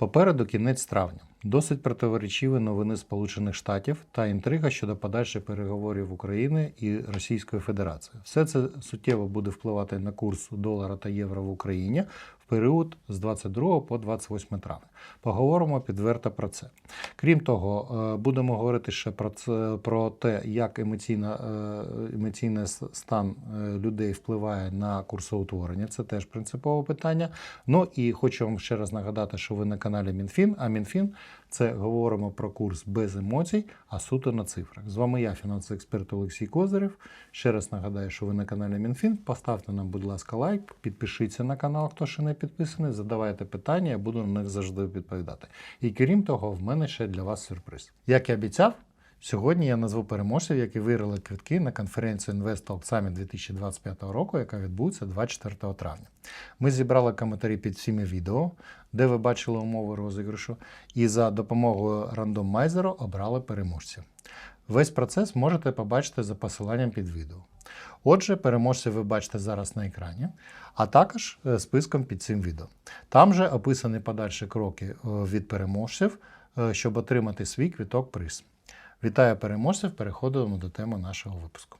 Попереду кінець травня. Досить противоречиві новини Сполучених Штатів та інтрига щодо подальших переговорів України і Російської Федерації. Все це суттєво буде впливати на курс долара та євро в Україні період з 22 по 28 травня. Поговоримо підверто про це. Крім того, е, будемо говорити ще про це про те, як емоційна, е, емоційний стан е, людей впливає на курсоутворення. Це теж принципове питання. Ну і хочу вам ще раз нагадати, що ви на каналі МінФін, а МінФін це говоримо про курс без емоцій, а суто на цифрах. З вами я, фінансовий експерт Олексій Козирев. Ще раз нагадаю, що ви на каналі МінФін. Поставте нам, будь ласка, лайк, підпишіться на канал, хто ще не підписаний, задавайте питання, я буду на них завжди відповідати. І крім того, в мене ще для вас сюрприз. Як і обіцяв, Сьогодні я назву переможців, які виграли квитки на конференцію Invest Talk Summit 2025 року, яка відбудеться 24 травня. Ми зібрали коментарі під всіми відео, де ви бачили умови розіграшу, і за допомогою рандомайзеру обрали переможців. Весь процес можете побачити за посиланням під відео. Отже, переможців ви бачите зараз на екрані, а також е, списком під цим відео. Там же описані подальші кроки е, від переможців, е, щоб отримати свій квіток приз. Вітаю переможців, переходимо до теми нашого випуску.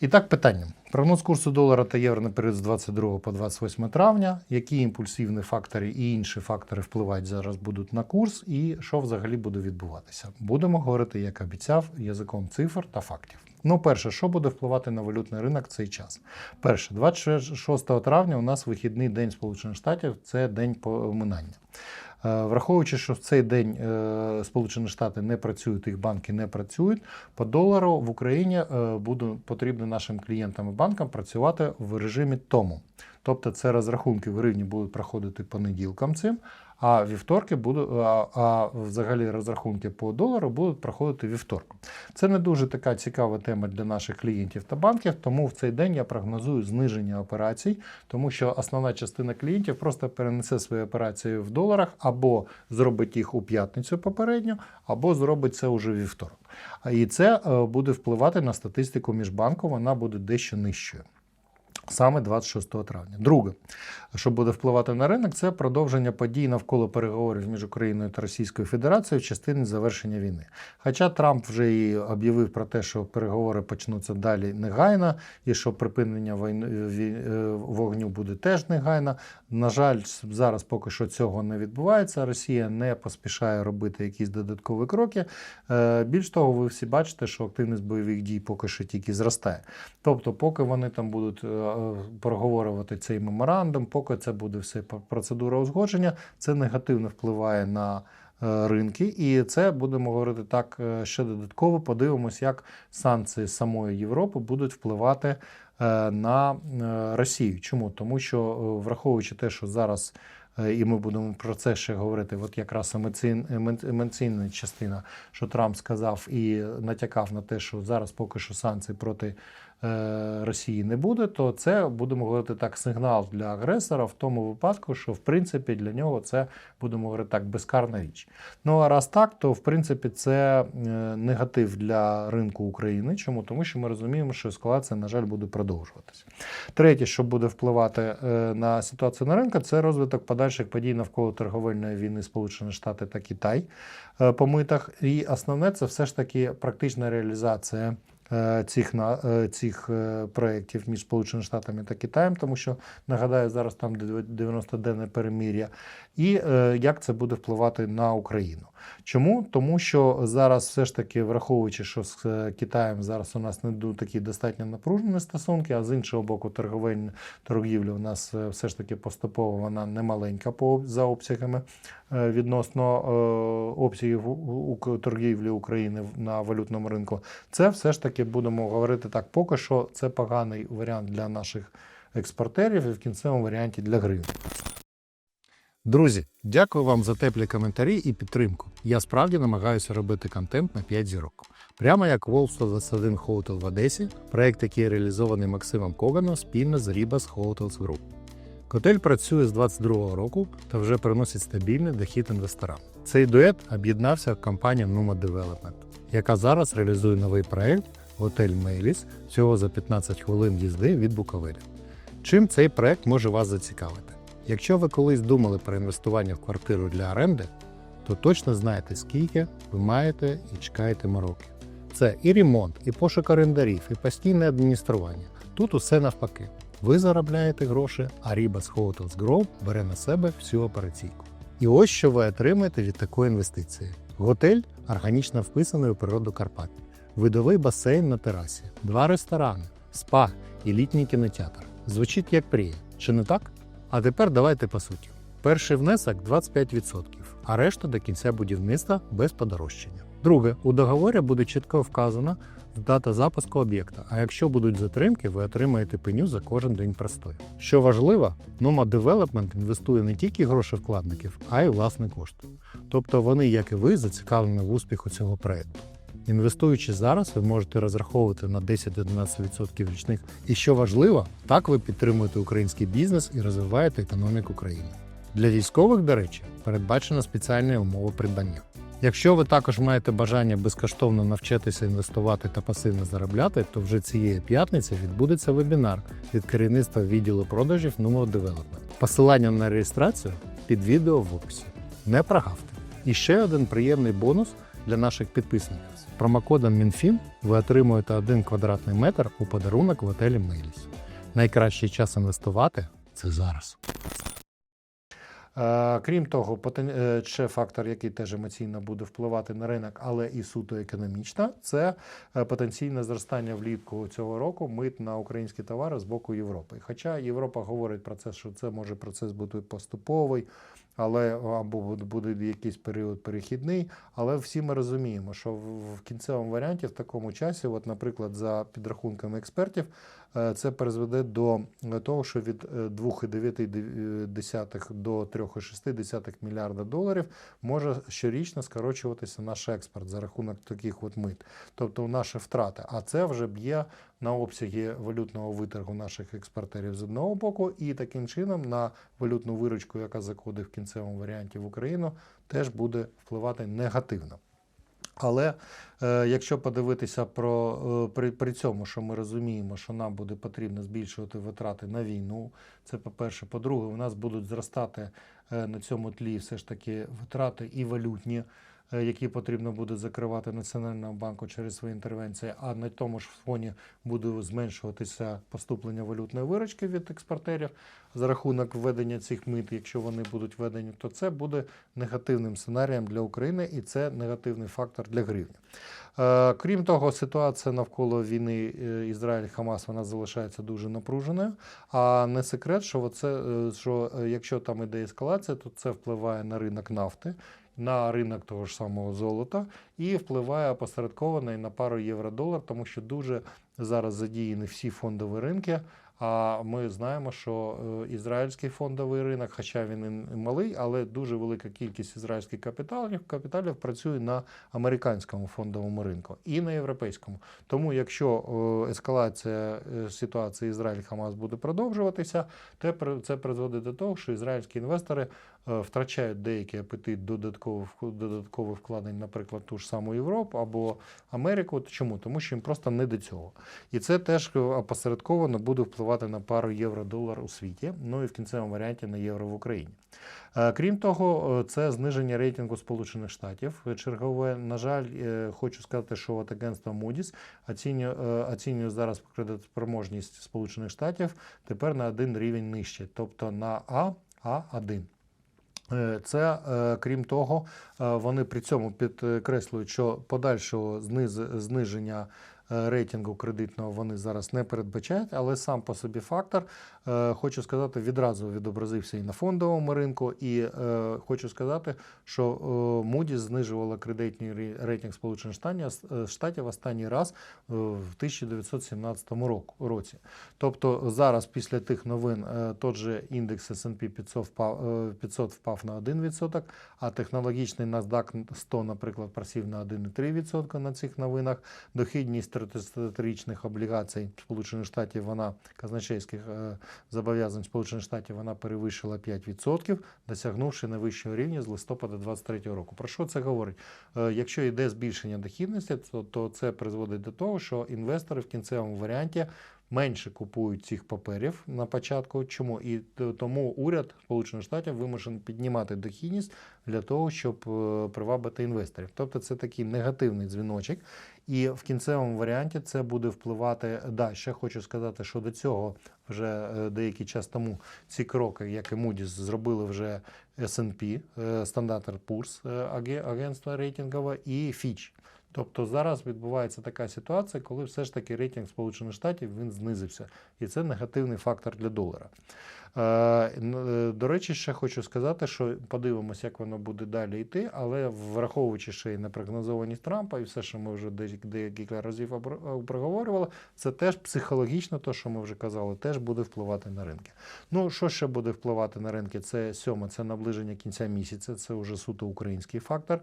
І так, питання. Прогноз курсу долара та євро на період з 22 по 28 травня. Які імпульсивні фактори і інші фактори впливають зараз будуть на курс, і що взагалі буде відбуватися? Будемо говорити, як обіцяв, язиком цифр та фактів. Ну, перше, що буде впливати на валютний ринок в цей час? Перше, 26 травня у нас вихідний день Сполучених Штатів, це день поминання. Е, Враховуючи, що в цей день е, Сполучені Штати не працюють, їх банки не працюють, по долару в Україні е, буде потрібно нашим клієнтам і банкам працювати в режимі тому. Тобто це розрахунки в гривні будуть проходити понеділкам цим, а вівторки будуть, а, а взагалі розрахунки по долару будуть проходити вівторком. Це не дуже така цікава тема для наших клієнтів та банків, тому в цей день я прогнозую зниження операцій, тому що основна частина клієнтів просто перенесе свої операції в доларах або зробить їх у п'ятницю попередньо, або зробить це уже вівторок. І це е, буде впливати на статистику міжбанку, вона буде дещо нижчою. Саме 26 травня. Друге, що буде впливати на ринок, це продовження подій навколо переговорів між Україною та Російською Федерацією в частині завершення війни. Хоча Трамп вже і об'явив про те, що переговори почнуться далі негайно, і що припинення е, вогню буде теж негайно. На жаль, зараз поки що цього не відбувається. Росія не поспішає робити якісь додаткові кроки. Е, Більш того, ви всі бачите, що активність бойових дій поки що тільки зростає. Тобто, поки вони там будуть е, проговорювати цей меморандум, поки це буде все процедура узгодження, це негативно впливає на е, ринки, і це будемо говорити так е, ще додатково. Подивимось, як санкції самої Європи будуть впливати е, на Росію. Чому? Тому що враховуючи те, що зараз. І ми будемо про це ще говорити. От якраз емоційна, частина, що Трамп сказав і натякав на те, що зараз поки що санкцій проти Росії не буде, то це будемо говорити так, сигнал для агресора в тому випадку, що в принципі для нього це будемо говорити так, безкарна річ. Ну а раз так, то в принципі це е, негатив для ринку України. Чому? Тому що ми розуміємо, що ескалація, на жаль, буде продовжуватися. Третє, що буде впливати е, на ситуацію на ринку, це розвиток подальших подій навколо торговельної війни Сполучені Штати та Китай е, по митах. І основне це все ж таки практична реалізація. Е, Цих е, цих е, проєктів між Сполученими Штатами та Китаєм, тому що нагадаю, зараз там 90-денне перемир'я, і як це буде впливати на Україну. Чому? Тому що зараз все ж таки, враховуючи, що з е, Китаєм зараз у нас не такі достатньо напружені стосунки, а з іншого боку, торговельна торгівля у нас е, все ж таки поступово вона не маленька по за обсягами е, відносно обсягів торгівлі України на валютному ринку. Це все ж таки будемо говорити так, поки що це поганий варіант для наших експортерів і в кінцевому варіанті для гривень. Друзі, дякую вам за теплі коментарі і підтримку. Я справді намагаюся робити контент на 5 зірок. Прямо як Wolf 121 Hotel в Одесі, проект, який реалізований Максимом Коганом спільно з Ribas Hotels Group. Котель працює з 22-го року та вже приносить стабільний дохід інвесторам. Цей дует об'єднався компанія Numa Development, яка зараз реалізує новий проект Готель Мейліс всього за 15 хвилин їзди від Буковелі. Чим цей проект може вас зацікавити? Якщо ви колись думали про інвестування в квартиру для оренди, то точно знаєте, скільки ви маєте і чекаєте мороки. Це і ремонт, і пошук орендарів, і постійне адміністрування. Тут усе навпаки. Ви заробляєте гроші, а Ribas Hotels Group бере на себе всю операційку. І ось що ви отримаєте від такої інвестиції: готель органічно вписаний у природу Карпат, видовий басейн на терасі, два ресторани, спа і літній кінотеатр. Звучить як прія, чи не так? А тепер давайте по суті. Перший внесок 25%, а решта до кінця будівництва без подорожчання. Друге, у договорі буде чітко вказано дата запуску об'єкта. А якщо будуть затримки, ви отримаєте пеню за кожен день простою. Що важливо, Noma Development інвестує не тільки гроші вкладників, а й власний кошт. Тобто вони, як і ви, зацікавлені в успіху цього проекту. Інвестуючи зараз, ви можете розраховувати на 10-11% річних. І що важливо, так ви підтримуєте український бізнес і розвиваєте економіку країни. Для військових, до речі, передбачена спеціальна умова придбання. Якщо ви також маєте бажання безкоштовно навчитися інвестувати та пасивно заробляти, то вже цієї п'ятниці відбудеться вебінар від керівництва відділу продажів Numo Development. Посилання на реєстрацію під відео в описі. Не прогавте. І ще один приємний бонус для наших підписників. З промокодом МінФін ви отримуєте один квадратний метр у подарунок в готелі Мейліс. Найкращий час інвестувати це зараз. Е, Крім того, е, ще фактор, який теж емоційно буде впливати на ринок, але і суто економічно, це е, потенційне зростання влітку цього року мит на українські товари з боку Європи. Хоча Європа говорить про це, що це може процес бути поступовий, але або буде- якийсь період перехідний. Але всі ми розуміємо, що в кінцевому варіанті в такому часі, от, наприклад, за підрахунками експертів, е, це призведе до е, того, що від е, 2,9 до 3,6 мільярда доларів може щорічно скорочуватися наш експорт за рахунок таких от мит, тобто наші втрати. А це вже б'є на обсяги валютного виторгу наших експортерів з одного боку, і таким чином на валютну виручку, яка заходить в кінцевому варіанті в Україну, теж буде впливати негативно. Але е, якщо подивитися про е, при, при цьому, що ми розуміємо, що нам буде потрібно збільшувати витрати на війну, це по-перше. По-друге, у нас будуть зростати е, на цьому тлі все ж таки витрати і валютні, які потрібно буде закривати Національному банку через свої інтервенції, а на тому ж фоні буде зменшуватися поступлення валютної виручки від експортерів за рахунок введення цих мит, якщо вони будуть введені, то це буде негативним сценарієм для України і це негативний фактор для гривні. Е, Крім того, ситуація навколо війни е, Ізраїль-Хамас вона залишається дуже напруженою. А не секрет, що, оце, е, що е, якщо там іде ескалація, то це впливає на ринок нафти. На ринок того ж самого золота і впливає опосередковано і на пару євро-долар, тому що дуже зараз задіяні всі фондові ринки. А ми знаємо, що е, ізраїльський фондовий ринок, хоча він і малий, але дуже велика кількість ізраїльських капіталів капіталів працює на американському фондовому ринку і на європейському. Тому, якщо е, ескалація е, ситуації Ізраїль-Хамас буде продовжуватися, при- це призводить до того, що ізраїльські інвестори втрачають деякий апетит додаткових додаткових вкладень, наприклад, ту ж саму Європу або Америку. Чому? Тому що їм просто не до цього. І це теж опосередковано буде впливати на пару євро-долар у світі, ну і в кінцевому варіанті на євро в Україні. Е, Крім того, е, це зниження рейтингу Сполучених Штатів. Е, Чергове, на жаль, хочу сказати, що от агентство Moody's оцінює, оцінює зараз кредитоспроможність Сполучених Штатів тепер на один рівень нижче, тобто на А, А1. Е, Це, крім того, вони при цьому підкреслюють, що подальшого зниження рейтингу кредитного вони зараз не передбачають, але сам по собі фактор, е, хочу сказати, відразу відобразився і на фондовому ринку. І е, хочу сказати, що е, Moody's знижувала кредитний рейтинг Сполучених Штатів, е, останній раз е, в 1917 році. Тобто зараз після тих новин е, тот же індекс S&P 500 впав, е, 500 впав на 1%, а технологічний NASDAQ 100, наприклад, просів на 1,3% на цих новинах. Дохідність 30-річних облігацій Сполучених Штатів, вона казначейських е, зобов'язань Сполучених Штатів, вона перевищила 5%, досягнувши найвищого рівня з листопада 2023 року. Про що це говорить? Е, Якщо йде збільшення дохідності, то, то це призводить до того, що інвестори в кінцевому варіанті менше купують цих паперів на початку. Чому? І тому уряд Сполучених Штатів вимушений піднімати дохідність для того, щоб е, привабити інвесторів. Тобто це такий негативний дзвіночок. І в кінцевому варіанті це буде впливати. Да, ще хочу сказати, що до цього вже е, деякий час тому ці кроки, як і Moody's, зробили вже S&P, Poor's, е, агентство рейтингове, і Fitch. Тобто зараз відбувається така ситуація, коли все ж таки рейтинг Сполучених Штатів він знизився, і це негативний фактор для долара. Е, е, До речі, ще хочу сказати, що подивимося, як воно буде далі йти, але враховуючи ще й непрогнозованість Трампа і все, що ми вже декілька разів е, проговорювали, це теж психологічно, то що ми вже казали, теж буде впливати на ринки. Ну, що ще буде впливати на ринки? Це сьоме, це наближення кінця місяця, це вже суто український фактор,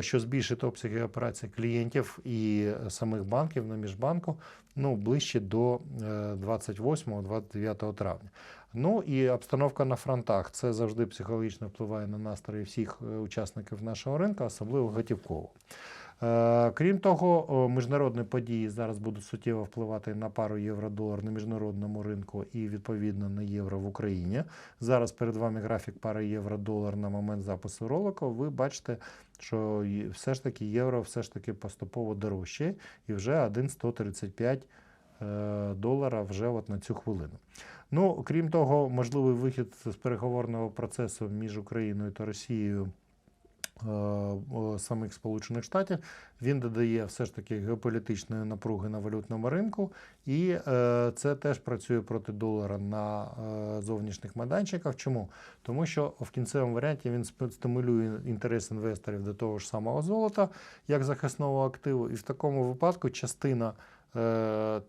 що збільшить обсяги операцій клієнтів і самих банків на міжбанку ну, ближче до 28-29 травня. Ну і обстановка на фронтах це завжди психологічно впливає на настрої всіх е, учасників нашого ринку, особливо готівково. Е, Крім того, міжнародні події зараз будуть суттєво впливати на пару євро-долар на міжнародному ринку і відповідно на євро в Україні. Зараз перед вами графік пари євро-долар на момент запису ролику. Ви бачите, що все ж таки євро все ж таки поступово дорожче, і вже 1,135 е, долара вже от на цю хвилину. Ну, крім того, можливий вихід з переговорного процесу між Україною та Росією е, самих Сполучених Штатів, він додає все ж таки геополітичної напруги на валютному ринку, і е, це теж працює проти долара на е, зовнішніх майданчиках. Чому? Тому що в кінцевому варіанті він стимулює інтерес інвесторів до того ж самого золота, як захисного активу, і в такому випадку частина е,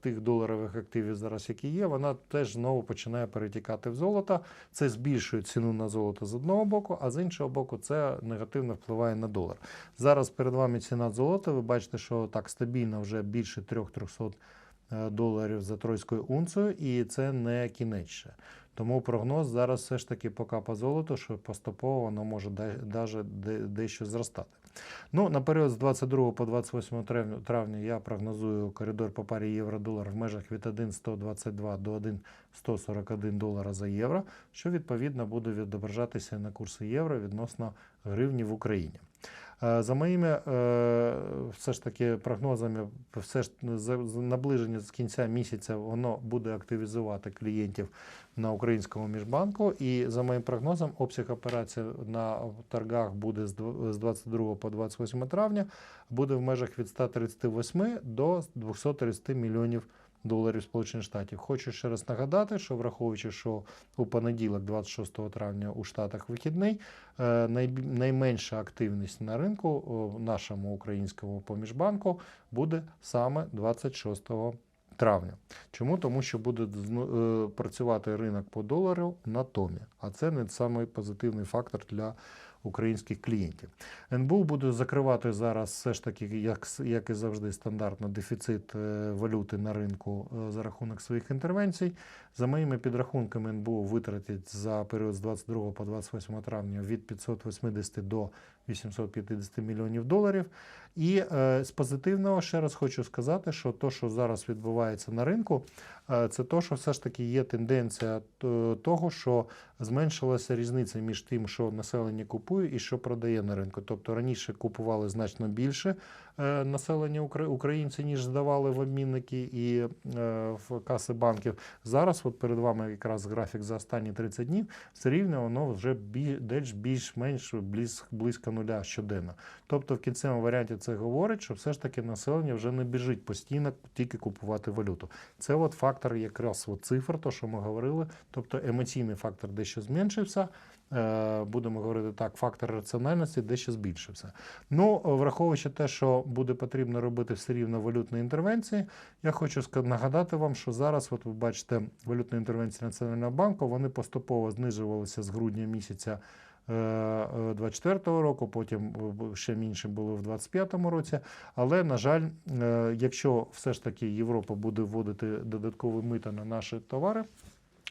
тих доларових активів зараз, які є, вона теж знову починає перетікати в золото. Це збільшує ціну на золото з одного боку, а з іншого боку, це негативно впливає на долар. Зараз перед вами ціна золота. Ви бачите, що так стабільно вже більше 300 е, доларів за тройською унцею, і це не кінець. Тому прогноз зараз все ж таки поки по золоту, що поступово воно може дещо зростати. Ну, на період з 22 по 28 травня, я прогнозую коридор по парі євро-долар в межах від 1,122 до 1,141 долара за євро, що відповідно буде відображатися на курси євро відносно гривні в Україні. Е, За моїми е, все ж таки прогнозами, все ж за наближення з кінця місяця воно буде активізувати клієнтів на українському міжбанку. І за моїм прогнозом, обсяг операцій на торгах буде з 22 по 28 травня, буде в межах від 138 до 230 мільйонів доларів Сполучених Штатів. Хочу ще раз нагадати, що враховуючи, що у понеділок, 26 травня, у Штатах вихідний, е, найменша активність на ринку о, нашому українському поміжбанку буде саме 26 травня. Чому? Тому що буде е, працювати ринок по долару на томі, а це не самий позитивний фактор для українських клієнтів. НБУ буде закривати зараз все ж таки, як, як і завжди, стандартно дефіцит е, валюти на ринку е, за рахунок своїх інтервенцій. За моїми підрахунками, НБУ витратить за період з 22 по 28 травня від 580 до 850 мільйонів доларів. І е, з позитивного ще раз хочу сказати, що то, що зараз відбувається на ринку, е, це то, що все ж таки є тенденція того, що зменшилася різниця між тим, що населення купує і що продає на ринку. Тобто раніше купували значно більше е, населення ukra- українці, ніж здавали в обмінники і е, в каси банків. Зараз, от перед вами якраз графік за останні 30 днів, все рівно воно вже бі- більш-менш близько нуля щоденно. Тобто, в кінцевому варіанті це говорить, що все ж таки населення вже не біжить постійно тільки купувати валюту. Це от фактор якраз от цифр, то що ми говорили, тобто емоційний фактор дещо зменшився. Е, Будемо говорити так, фактор раціональності дещо збільшився. Ну, враховуючи те, що буде потрібно робити все рівно валютні інтервенції, я хочу нагадати вам, що зараз, от ви бачите, валютні інтервенції Національного банку вони поступово знижувалися з грудня місяця. 24-го року, потім е, ще менше було в 25-му році. Але, на жаль, е, якщо все ж таки Європа буде вводити додаткові мита на наші товари,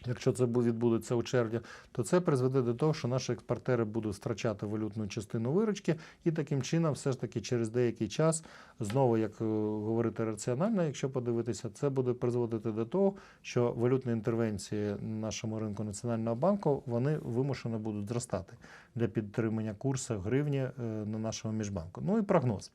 Якщо це відбудеться у червні, то це призведе до того, що наші експортери будуть втрачати валютну частину виручки, і таким чином, все ж таки, через деякий час, знову як е, говорити раціонально, якщо подивитися, це буде призводити до того, що валютні інтервенції на нашому ринку Національного банку вони вимушено будуть зростати для підтримання курсу гривні е, на нашому міжбанку. Ну і прогноз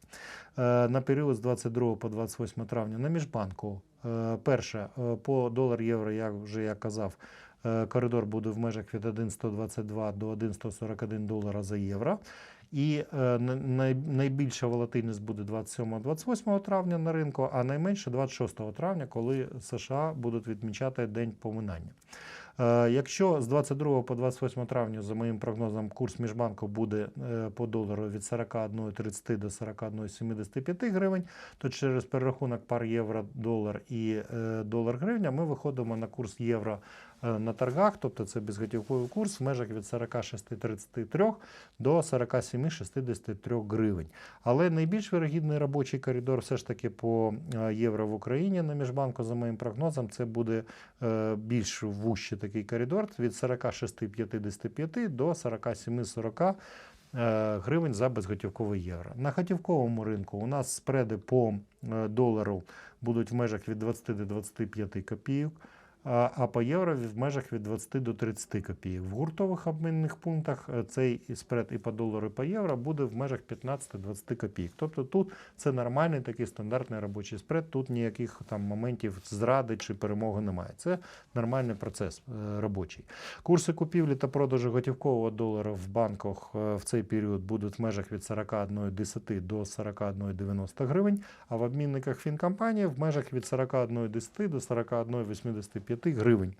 Е, на період з 22 по 28 травня на міжбанку. Е, Перше, е, по долар євро, як вже я казав, е, коридор буде в межах від 1,122 до 1,141 долара за євро. І на- най- найбільша волатильність буде 27-28 травня на ринку, а найменше 26 травня, коли США будуть відмічати День поминання. Е, Якщо з 22 по 28 травня, за моїм прогнозом, курс міжбанку буде е, по долару від 41,30 до 41,75 гривень, то через перерахунок пар євро-долар і е, долар-гривня ми виходимо на курс євро на торгах, тобто це безготівковий курс в межах від 46,33 до 47,63 гривень. Але найбільш вирогідний робочий коридор все ж таки по е, євро в Україні на міжбанку, за моїм прогнозом, це буде е, більш вущий такий коридор від 46,55 до 47,40 е, гривень за безготівковий євро. На готівковому ринку у нас спреди по е, долару будуть в межах від 20 до 25 копійок. А по євро в межах від 20 до 30 копійок. В гуртових обмінних пунктах е, цей спред і по долару, і по євро буде в межах 15-20 копійок. Тобто тут це нормальний такий стандартний робочий спред. Тут ніяких там моментів зради чи перемоги немає. Це нормальний процес е, робочий. Курси купівлі та продажу готівкового долара в банках е, в цей період будуть в межах від 41,10 до 41,90 гривень, а в обмінниках фінкомпанії в межах від 41,10 до 41,85 гривень.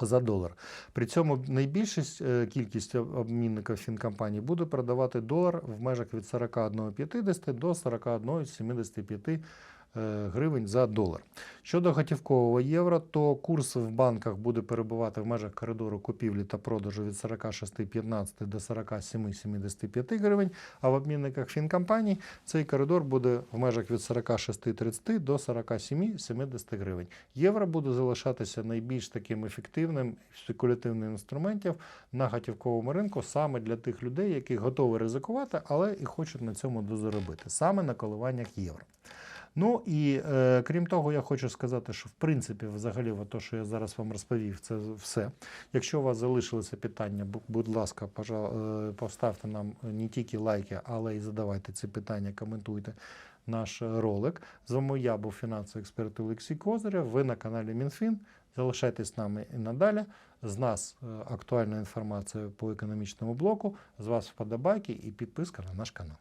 За долар. При цьому найбільшість е, кількість обмінників фінкомпаній буде продавати долар в межах від 41,50 до 41,75 е, гривень за долар. Щодо готівкового євро, то курс в банках буде перебувати в межах коридору купівлі та продажу від 46,15 до 47,75 гривень, а в обмінниках фінкомпаній цей коридор буде в межах від 46,30 до 47,70 гривень. Євро буде залишатися найбільш таким ефективним спекулятивним інструментом на готівковому ринку саме для тих людей, які готові ризикувати, але і хочуть на цьому дозаробити, саме на коливаннях євро. Ну і е, крім того, я хочу сказати, що в принципі, взагалі, то, що я зараз вам розповів, це все. Якщо у вас залишилися питання, будь ласка, е, поставте нам не тільки лайки, але й задавайте ці питання, коментуйте наш ролик. З вами я був фінансовий експерт Олексій Козирєв. Ви на каналі МінФін. Залишайтесь з нами і надалі. З нас е, актуальна інформація по економічному блоку. З вас вподобайки і підписка на наш канал.